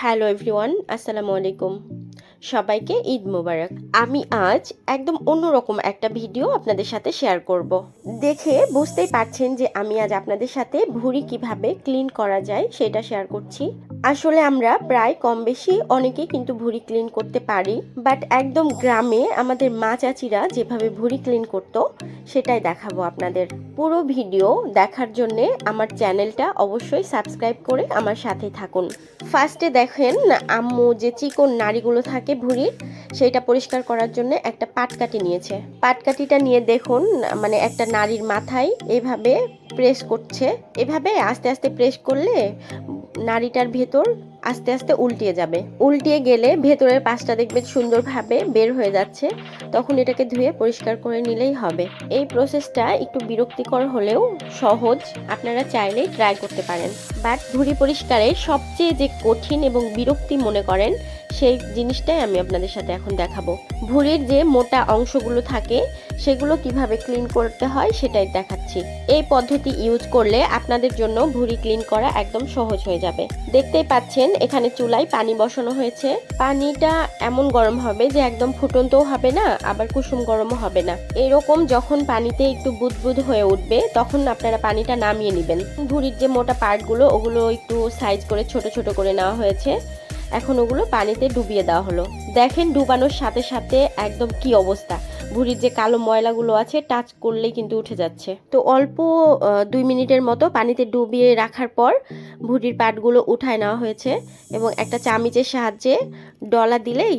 Hello everyone, আসসালামু আলাইকুম। সবাইকে ঈদ মুবারক। আমি আজ একদম অন্যরকম একটা ভিডিও আপনাদের সাথে শেয়ার করব। দেখে বুঝতেই পারছেন যে আমি আজ আপনাদের সাথে ভুঁড়ি কীভাবে ক্লিন করা যায় সেটা শেয়ার করছি। আসলে আমরা প্রায় কম বেশি অনেকেই কিন্তু ভুঁড়ি ক্লিন করতে পারি বাট একদম গ্রামে আমাদের মা চাচিরা যেভাবে ভুঁড়ি ক্লিন করতো, সেটাই দেখাবো আপনাদের। পুরো ভিডিও দেখার জন্য আমার চ্যানেলটা অবশ্যই সাবস্ক্রাইব করে আমার সাথে থাকুন। ফার্স্টে দেখেন আম্মু যে চিকন নাড়িগুলো থাকে ভুঁড়ির সেটা পরিষ্কার করার জন্য একটা পাটকাঠি নিয়েছে। পাটকাঠিটা নিয়ে দেখুন মানে একটা নারীর মাথায় এভাবে প্রেস করছে। এভাবে আস্তে আস্তে প্রেস করলে নাড়িটার ভেতর আস্তে আস্তে উল্টিয়ে যাবে। উল্টিয়ে গেলে ভেতরের পাশটা দেখবে সুন্দরভাবে বের হয়ে যাচ্ছে। তখন এটাকে ধুয়ে পরিষ্কার করে নিলেই হবে। এই প্রসেসটা একটু বিরক্তিকর হলেও সহজ। আপনারা চাইলেই ট্রাই করতে পারেন। বাট ভুঁড়ি পরিষ্কারে সবচেয়ে যে কঠিন এবং বিরক্তি মনে করেন সেই জিনিসটাই আমি আপনাদের সাথে এখন দেখাবো। ভুঁড়ির যে মোটা অংশগুলো থাকে, সেগুলো কীভাবে ক্লিন করতে হয় সেটাই দেখাচ্ছি। এই পদ্ধতি ইউজ করলে আপনাদের জন্য ভুঁড়ি ক্লিন করা একদম সহজ হয়ে যাবে। দেখতেই পাচ্ছেন, এখানে চুলায় পানি বসানো হয়েছে। পানিটা এমন গরম হবে যে একদম ফুটন্তও হবে না, আবার কুসুম গরমও হবে না। এরকম যখন পানিতে একটু বুদবুদ হয়ে উঠবে, তখন আপনারা পানিটা নামিয়ে নেবেন। ভুঁড়ির যে মোটা পার্টগুলো ওগুলো একটু সাইজ করে ছোট ছোট করে নেওয়া হয়েছে। এখন ওগুলো পানিতে ডুবিয়ে দেওয়া হলো। দেখেন ডুবানোর সাথে সাথে একদম কি অবস্থা। ভুড়ির যে কালো ময়লাগুলো আছে, টাচ করলেই কিন্তু উঠে যাচ্ছে। তো অল্প দুই মিনিটের মতো পানিতে ডুবিয়ে রাখার পর ভুড়ির পাটগুলো উঠায় নেওয়া হয়েছে এবং একটা চামিচের সাহায্যে ডলা দিলেই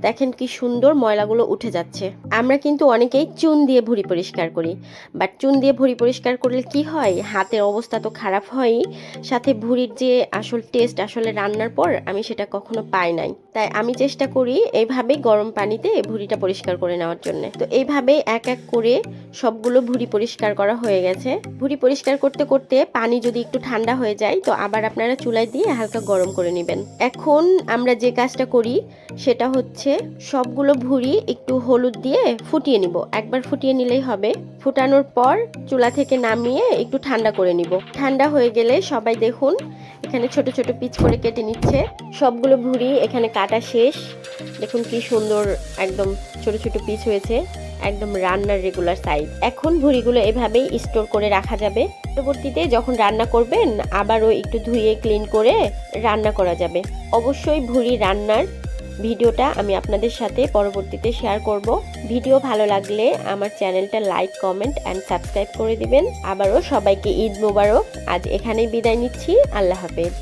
দেখেন কি সুন্দর ময়লাগুলো উঠে যাচ্ছে। আমরা কিন্তু অনেকেই চুন দিয়ে ভুঁড়ি পরিষ্কার করি। বাট চুন দিয়ে ভুঁড়ি পরিষ্কার করলে কি হয়? হাতের অবস্থা তো খারাপ হয়ই। সাথে ভুঁড়ির যে আসল টেস্ট আসলে রান্নার পর আমি সেটা কখনো পাই নাই। তাই আমি চেষ্টা করি এইভাবে গরম পানিতে ভুঁড়িটা পরিষ্কার করে নেওয়ার জন্য। তো এইভাবে এক এক করে সবগুলো ভুঁড়ি পরিষ্কার করা হয়ে গেছে। ভুঁড়ি পরিষ্কার করতে করতে পানি যদি একটু ঠান্ডা হয়ে যায়, তো আবার আপনারা চুলায় দিয়ে হালকা গরম করে নেবেন। এখন আমরা যে কাজটা করি, সেটা হচ্ছে সবগুলো ভুঁড়ি একটু হলুদ দিয়ে ফুটিয়ে নিব। একবার ফুটিয়ে নিলেই হবে। ফুটানোর পর চুলা থেকে নামিয়ে একটু ঠান্ডা করে নিব। ঠান্ডা হয়ে গেলে সবাই দেখুন এখানে ছোট ছোট পিচ করে কেটে নিচ্ছে। সবগুলো ভুঁড়ি এখানে কাটা শেষ। দেখুন কি সুন্দর একদম ছোট ছোট পিচ হয়েছে। একদম রান্নার রেগুলার সাইজ এখন ভুঁড়িগুলো এভাবেই স্টোর করে রাখা যাবে। পরবর্তীতে যখন রান্না করবেন, আবারও একটু ধুয়ে ক্লিন করে রান্না করা যাবে। অবশ্যই ভুঁড়ি রান্নার ভিডিওটা আমি আপনাদের সাথে পরবর্তীতে শেয়ার করব। ভিডিও ভালো লাগলে আমার চ্যানেলটা লাইক কমেন্ট অ্যান্ড সাবস্ক্রাইব করে দিবেন। আবারও সবাইকে ঈদ মোবারক। আজ এখানেই বিদায় নিচ্ছি। আল্লাহ হাফেজ।